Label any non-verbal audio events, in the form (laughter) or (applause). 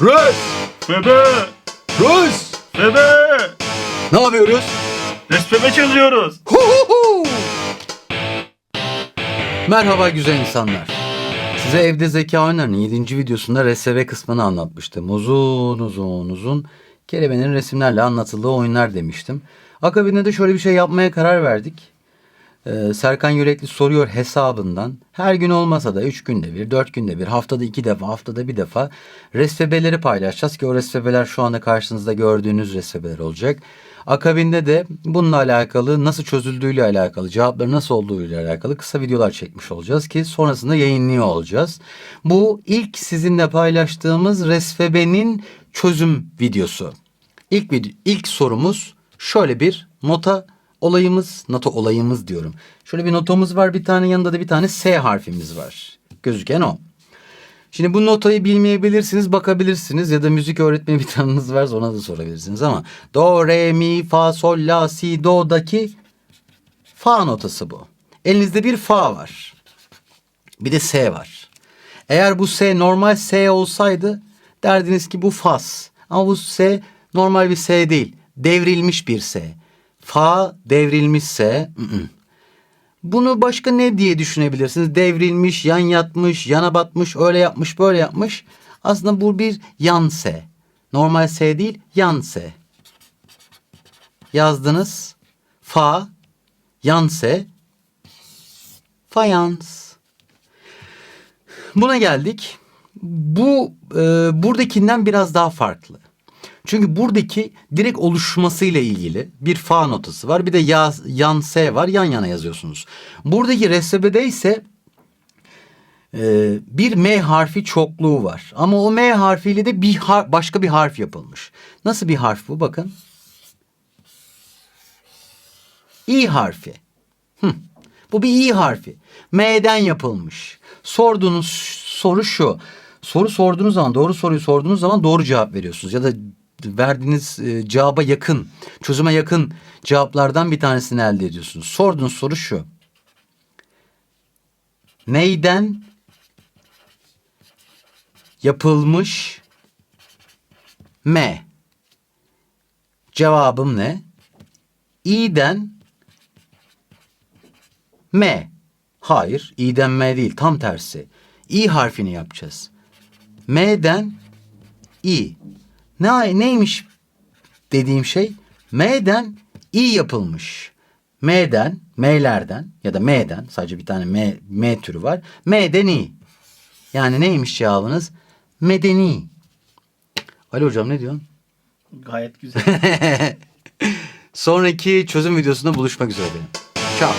Rus! Bebe! Rus! Bebe! Ne yapıyoruz? Resmeme çözüyoruz. Hu hu hu! Merhaba güzel insanlar. Size evde zeka oyunlarının 7. videosunda RSV kısmını anlatmıştım. Uzun uzun uzun kelebenin resimlerle anlatıldığı oyunlar demiştim. Akabinde de şöyle bir şey yapmaya karar verdik. Ee, Serkan Yürekli soruyor hesabından her gün olmasa da 3 günde bir, 4 günde bir, haftada 2 defa, haftada bir defa resvebeleri paylaşacağız ki o resvebeler şu anda karşınızda gördüğünüz resvebeler olacak. Akabinde de bununla alakalı nasıl çözüldüğüyle alakalı, cevapları nasıl olduğuyla alakalı kısa videolar çekmiş olacağız ki sonrasında yayınlıyor olacağız. Bu ilk sizinle paylaştığımız resvebenin çözüm videosu. İlk video, ilk sorumuz şöyle bir nota olayımız, nota olayımız diyorum. Şöyle bir notamız var bir tane yanında da bir tane S harfimiz var. Gözüken o. Şimdi bu notayı bilmeyebilirsiniz, bakabilirsiniz ya da müzik öğretmeni (laughs) bir tanınız varsa ona da sorabilirsiniz ama do, re, mi, fa, sol, la, si, do'daki fa notası bu. Elinizde bir fa var. Bir de S var. Eğer bu S normal S olsaydı derdiniz ki bu fas. Ama bu S normal bir S değil. Devrilmiş bir S. Fa devrilmiş S. ı-ı. Bunu başka ne diye düşünebilirsiniz? Devrilmiş, yan yatmış, yana batmış, öyle yapmış, böyle yapmış. Aslında bu bir yan S. Normal S değil, yan S. Yazdınız. Fa, yan S, fayans. Buna geldik. Bu e, buradakinden biraz daha farklı. Çünkü buradaki direkt oluşmasıyla ilgili bir fa notası var. Bir de ya, yan S var. Yan yana yazıyorsunuz. Buradaki resebede ise e, bir M harfi çokluğu var. Ama o M harfiyle de bir har- başka bir harf yapılmış. Nasıl bir harf bu? Bakın. İ harfi. Hı. Bu bir İ harfi. M'den yapılmış. Sorduğunuz soru şu. Soru sorduğunuz zaman doğru soruyu sorduğunuz zaman doğru cevap veriyorsunuz. Ya da verdiğiniz e, cevaba yakın, çözüme yakın cevaplardan bir tanesini elde ediyorsunuz. Sorduğunuz soru şu. Neyden yapılmış M? Cevabım ne? İ'den M. Hayır, İ'den M değil, tam tersi. İ harfini yapacağız. M'den İ. Ne, neymiş dediğim şey? M'den İ yapılmış. M'den, M'lerden ya da M'den sadece bir tane M, M türü var. M'den İ. Yani neymiş cevabınız? Medeni. Ali hocam ne diyorsun? Gayet (laughs) güzel. Sonraki çözüm videosunda buluşmak üzere benim. Ciao.